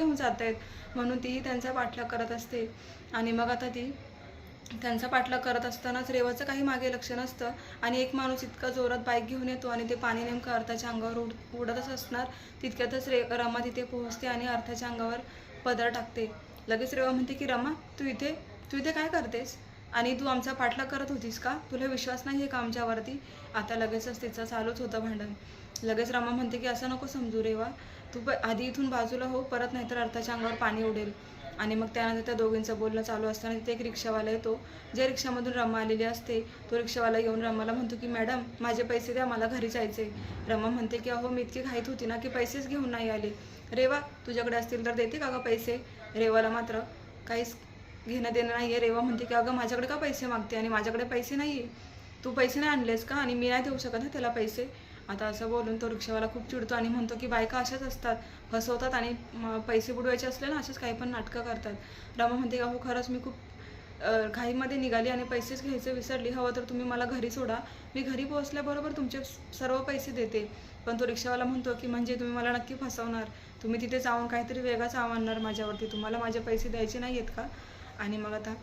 घेऊन जात आहेत म्हणून तीही त्यांचा पाठलाग करत असते. आणि मग आता ती त्यांचा पाठलाग करत असतानाच रेवाचं काही मागे लक्ष नसतं. आणि एक माणूस इतका जोरात बाईक घेऊन येतो आणि ते पाणी नेमकं अर्थाच्या अंगावर उड उडतच असणार. तितक्यातच रे रमा तिथे पोहोचते आणि अर्थाच्या अंगावर पदर टाकते. लगेच रेवा म्हणते की रमा तू इथे तू इथे काय करतेस? आणि तू आमचा पाठलाग करत होतीस का? तुला विश्वास नाही आहे का आमच्यावरती? आता लगेचच तिचं चालूच होतं भांडण. लगेच रमा म्हणते की असं नको समजू रेवा. तू प आधी इथून बाजूला हो परत नाहीतर अर्थाच्या अंगावर पाणी उडेल आणि मग त्यानंतर त्या दोघींचं बोलणं चालू असताना तिथे एक रिक्षावाला येतो. ज्या रिक्षामधून रमा आलेली असते तो रिक्षावाला येऊन रमाला म्हणतो की मॅडम माझे पैसे द्या मला घरी जायचे रमा म्हणते की अहो मी इतकी घाईत होती ना की पैसेच घेऊन नाही आले. रेवा तुझ्याकडे असतील तर देते का गं पैसे? रेवाला मात्र काहीच घेणं देणं नाही आहे रेवा म्हणते की अगं माझ्याकडे का पैसे मागते आणि माझ्याकडे पैसे नाही आहे तू पैसे नाही आणलेस का? आणि मी नाही देऊ शकत ना त्याला पैसे? आता असं बोलून तो रिक्षावाला खूप चिडतो आणि म्हणतो की बायका अशाच असतात फसवतात आणि पैसे बुडवायचे असले ना असेच काही पण नाटकं करतात. रमा म्हणते का हो खरंच मी खूप घाईमध्ये निघाली आणि पैसेच घ्यायचे विसरली. हवं तर तुम्ही मला घरी सोडा. मी घरी पोहोचल्याबरोबर तुमचे सर्व पैसे देते. पण तो रिक्षावाला म्हणतो की म्हणजे तुम्ही मला नक्की फसवणार. तुम्ही तिथे जाऊन काहीतरी वेगळाच आणणार माझ्यावरती. तुम्हाला माझे पैसे द्यायचे नाही आहेत का? आणि मग आता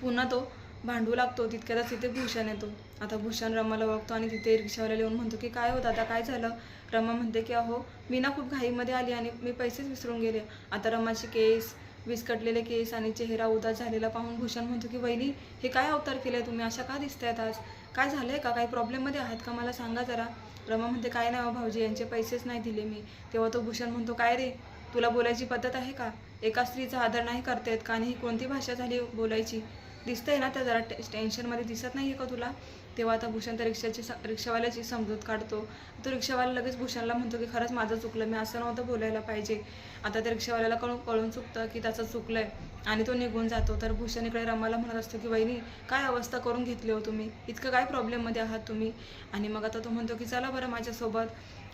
पुन्हा तो भांडू लागतो. तितक्यातच तिथे भूषण येतो. आता भूषण रमाला ओळखतो आणि तिथे रिक्षावाल्याला येऊन म्हणतो की काय होतं आता? काय झालं? रमा म्हणते की अहो मी ना खूप घाईमध्ये आली आणि मी पैसेच विसरून गेले. आता रमाचे केस विस्कटलेले केस आणि चेहरा उदास झालेला पाहून भूषण म्हणतो की वहिनी हे काय अवतार केलं तुम्ही? अशा का दिसतायत आज? काय झालं आहे का? काही प्रॉब्लेममध्ये आहात का? मला सांगा जरा. रमा म्हणते काय नाही हो भाऊजी यांचे पैसेच नाही दिले मी. तेव्हा तो भूषण म्हणतो काय रे? तुला बोलायची पद्धत आहे का? एका स्त्रीचा आदर नाही करतायत का आणि ही कोणती भाषा झाली बोलायची? दिसतंय ना त्या जरा टे टेन्शनमध्ये दिसत नाही आहे का तुला? तेव्हा आता भूषण त्या रिक्षाची स- रिक्षावाल्याची समजूत काढतो. तो रिक्षावाला लगेच भूषणला म्हणतो की खरंच माझं चुकलं मी असं नव्हतं बोलायला पाहिजे. आता त्या रिक्षावाल्याला कळून कळून चुकतं की त्याचं चुकलंय आणि तो निघून जातो. तर भूषण इकडे रमाला म्हणत असतो की वहिनी काय अवस्था करून घेतली हो तुम्ही? इतकं काय प्रॉब्लेममध्ये आहात तुम्ही? आणि मग आता तो म्हणतो की चला बरं माझ्यासोबत.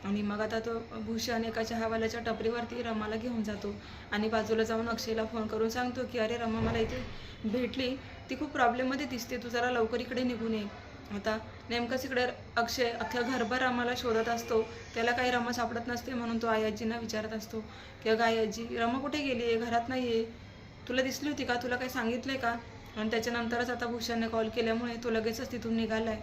आणि मग आता तो भूषण एका चहावाल्याच्या टपरीवरती रमाला घेऊन जातो. आणि बाजूला जाऊन अक्षयला फोन करून सांगतो की अरे रमा मला इथे भेटली. ती खूप प्रॉब्लेममध्ये दिसते. तू जरा लवकर इकडे निघून ये. आता नेमकंच इकडे अक्षय अख्ख्या घरभर रमाला शोधत असतो. त्याला काही रमा सापडत नसते म्हणून तो आयाजींना विचारत असतो. की अगं आयाजी रमा कुठे गेली आहे घरात नाही आहे तुला दिसली होती का? तुला काही सांगितलं आहे का? आणि त्याच्यानंतरच आता भूषणने कॉल केल्यामुळे तो लगेचच तिथून निघाला आहे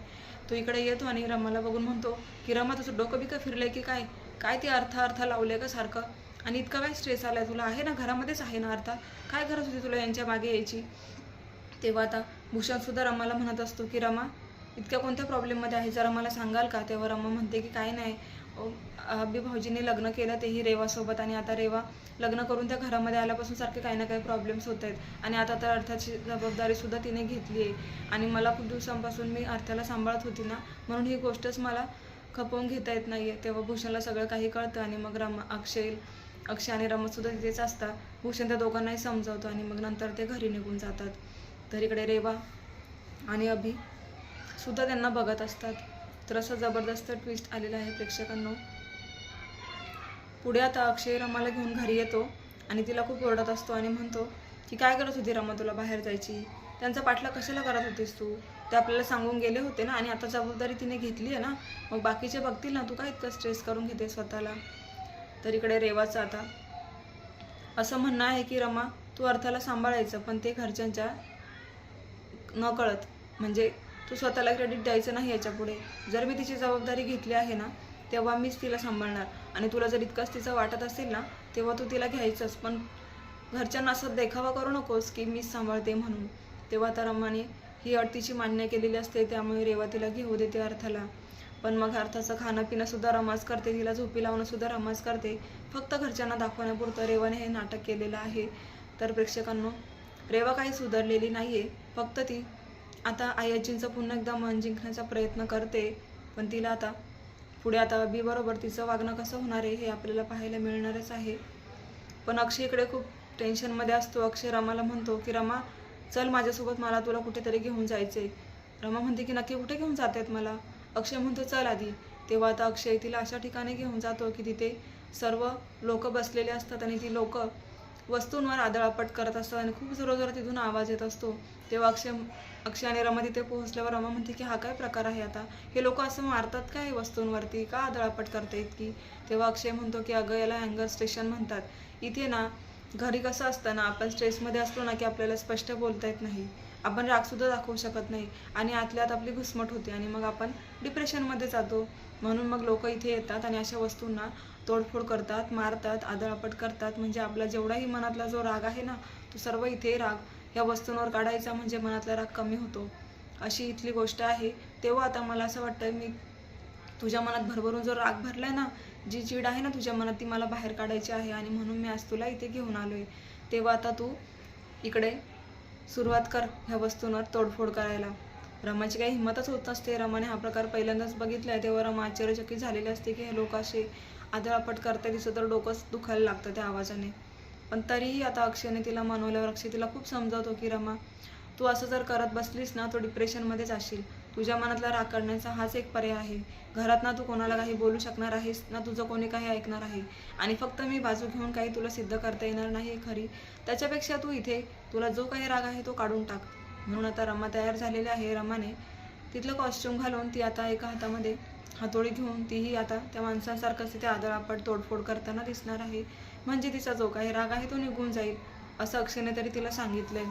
तो इकडे येतो आणि रमाला बघून म्हणतो की रमा तुझं डोकं बिकं फिरलंय की काय? काय ते अर्थ अर्थ लावलंय का सारखं? आणि इतका काय स्ट्रेस आलाय तुला? आहे ना घरामध्येच आहे ना अर्था? काय गरज होती तुला यांच्या मागे यायची? तेव्हा आता भूषणसुद्धा रमाला म्हणत असतो की रमा इतक्या कोणत्या प्रॉब्लेममध्ये आहे? जरा मला सांगाल का? तेव्हा रमा म्हणते की काय नाही. अहो, अभि भाऊजींनी लग्न केलं तेही रेवासोबत आणि आता रेवा लग्न करून त्या घरामध्ये आल्यापासून सारखे काही ना काही प्रॉब्लेम्स होत आहेत. आणि आता तर अर्थाची जबाबदारीसुद्धा तिने घेतली आहे. आणि मला खूप दिवसांपासून मी अर्थाला सांभाळत होती ना म्हणून ही गोष्टच मला खपवून घेता येत नाही आहे तेव्हा भूषणला सगळं काही कळतं आणि मग रमा अक्षय अक्षय आणि रमतसुद्धा तिथेच असतात. भूषण त्या दोघांनाही समजावतो आणि मग नंतर ते घरी निघून जातात. तर इकडे रेवा आणि अभि सुद्धा त्यांना बघत असतात. तर असं जबरदस्त ट्विस्ट आलेला आहे प्रेक्षकांनो. पुढे आता अक्षय रमाला घेऊन घरी येतो आणि तिला खूप ओरडत असतो आणि म्हणतो की काय करत होती रमा तुला बाहेर जायची? त्यांचा पाठला कशाला करत होतीस तू? ते आपल्याला सांगून गेले होते ना आणि आता जबाबदारी तिने घेतली आहे ना. मग बाकीचे बघतील ना तू काय इतकं स्ट्रेस करून घेते स्वतःला? तर इकडे रेवाचं आता. असं म्हणणं आहे की रमा तू अर्थाला सांभाळायचं पण ते घरच्यांच्या न कळत म्हणजे तू स्वतःला क्रेडिट द्यायचं नाही याच्यापुढे. जर मी तिची जबाबदारी घेतली आहे ना तेव्हा मीच तिला सांभाळणार. आणि तुला जर इतकंच तिचं वाटत असेल ना तेव्हा तू तिला घ्यायचंच. पण घरच्यांना असं देखावा करू नकोस की मीच सांभाळते म्हणून. तेव्हा तर रमाने ही अट तिची मान्य केलेली असते त्यामुळे रेवा तिला घेऊ देते अर्थाला. पण मग अर्थाचं खाणं पिणं सुद्धा रमाज करते तिला झोपी लावणं सुद्धा रमाज करते. फक्त घरच्यांना दाखवण्यापुरतं रेवाने हे नाटक केलेलं आहे. तर प्रेक्षकांनो रेवा काही सुधारलेली नाही आहे फक्त ती आता आई आजींचं पुन्हा एकदा मन जिंकण्याचा प्रयत्न करते. पण तिला आता पुढे आता बी बरोबर तिचं वागणं कसं होणार आहे हे आपल्याला पाहायला मिळणारच आहे. पण अक्षय इकडे खूप टेन्शनमध्ये असतो. अक्षय रमाला म्हणतो की रमा चल माझ्यासोबत मला तुला कुठेतरी घेऊन जायचंय. रमा म्हणते की नक्की कुठे घेऊन जातात मला? अक्षय म्हणतो चल आधी. तेव्हा आता अक्षय तिला अशा ठिकाणी घेऊन जातो की तिथे सर्व लोक बसलेले असतात आणि ती लोकं वस्तूंवर आदळापट करत असतात आणि खूप जोराजोरात तिथून आवाज येत असतो. तेव्हा अक्षय अक्षय आणि रमा तिथे पोहोचल्यावर रमा म्हणते की हा काय प्रकार आहे आता? हे लोक असं मारतात काय वस्तूंवरती? का आदळापट करता इतकी? तेव्हा अक्षय म्हणतो की अगं याला हँगर स्टेशन म्हणतात. इथे ना घरी कसं असतं ना आपण स्ट्रेसमध्ये असलो ना की आपल्याला स्पष्ट बोलता येत नाही. आपण रागसुद्धा दाखवू शकत नाही. आणि आतल्या आत आपली घुसमट होते आणि मग आपण डिप्रेशनमध्ये जातो. म्हणून मग लोक इथे येतात आणि अशा वस्तूंना तोडफोड करतात मारतात आदळापट करतात. म्हणजे आपला जेवढाही मनातला जो राग आहे ना तो सर्व इथे राग या वस्तूंवर काढायचा म्हणजे मनातला राग कमी होतो. अशी इथली गोष्ट आहे. तेव्हा आता मला असं वाटतं मी तुझ्या मनात भरभरून जो राग भरलाय ना जी चीड आहे ना तुझ्या मनात ती मला बाहेर काढायची आहे आणि म्हणून मी आज तुला इथे घेऊन आलो आहे तेव्हा आता तू इकडे सुरुवात कर ह्या वस्तूंवर तोडफोड करायला. रमाची काही हिंमतच होत नसते. रमाने हा प्रकार पहिल्यांदाच बघितला आहे तेव्हा रमा आश्चर्यचकित झालेले असते की हे लोक असे आदळापट करता दिसत तर डोकंच दुखायला लागतं त्या आवाजाने. पण तरीही आता अक्षयने तिला मनवल्यावर अक्षय तिला खूप समजावतो की रमा तू असं जर करत बसलीस ना तो डिप्रेशनमध्येच असेल. तुझ्या मनातला राग काढण्याचा हाच एक पर्याय आहे. घरात ना तू कोणाला काही बोलू शकणार आहेस ना तुझं कोणी काही ऐकणार आहे. आणि फक्त मी बाजू घेऊन काही तुला सिद्ध करता येणार नाही खरी. त्याच्यापेक्षा तू इथे तुला जो काही राग आहे तो काढून टाक. म्हणून आता रमा तयार झालेली आहे. रमाने तिथलं कॉस्ट्युम घालून ती आता एका हातामध्ये हातोडी घेऊन तीही आता त्या माणसांसारखंच तिथे आदळापट तोडफोड करताना दिसणार आहे. म्हणजे तिचा जो काही राग आहे तो निघून जाईल असं अक्षयने तरी तिला सांगितलंय.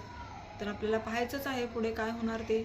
तर आपल्याला पाहायचंच आहे पुढे काय होणार ते.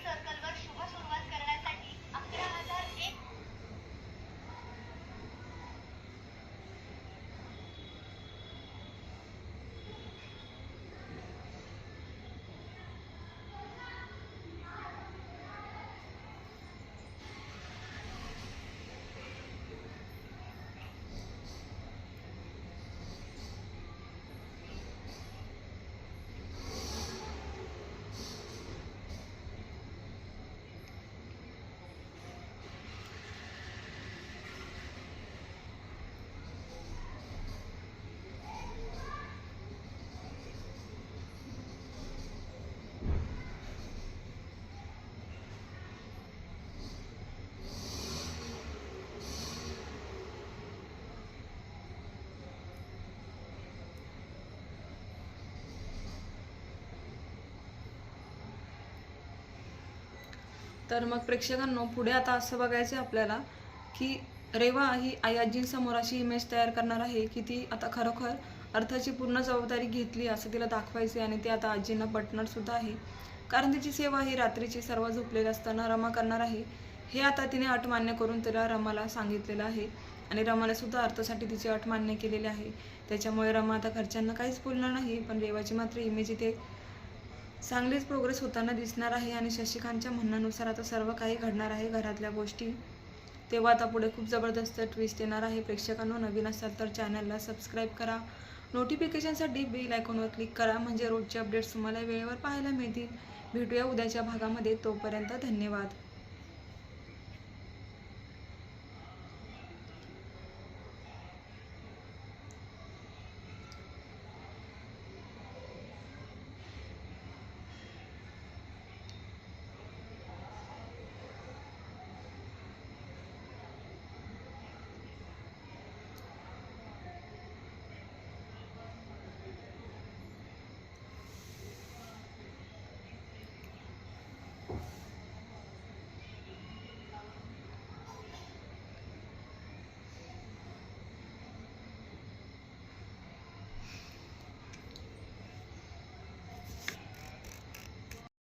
मी सर्कलवर तर मग प्रेक्षकांनो पुढे आता असं बघायचं आहे आपल्याला की रेवा ही आई आजींसमोर अशी इमेज तयार करणार आहे की ती आता खरोखर अर्थाची पूर्ण जबाबदारी घेतली असं तिला दाखवायचे आणि ते आता आजींना पटणार सुद्धा आहे. कारण तिची सेवा ही रात्रीची सर्व झोपलेली असताना रमा करणार आहे. हे आता तिने अट मान्य करून तिला रमाला सांगितलेलं आहे आणि रमालासुद्धा अर्थासाठी तिची अट मान्य केलेली आहे. त्याच्यामुळे रमा आता घरच्यांना काहीच बोलणार नाही पण रेवाची मात्र इमेज इथे चांगलीच प्रोग्रेस होताना दिसणार आहे आणि शशिकांतच्या म्हणण्यानुसार आता सर्व काही घडणार आहे घरातल्या गोष्टी. तेव्हा आता पुढे खूप जबरदस्त ट्विस्ट येणार आहे. प्रेक्षकांनो नवीन असाल तर चॅनलला सबस्क्राईब करा. नोटिफिकेशनसाठी बेल आयकॉनवर क्लिक करा. म्हणजे रोजचे अपडेट्स तुम्हाला वेळेवर पाहायला मिळतील. भेटूया उद्याच्या भागामध्ये. तोपर्यंत धन्यवाद.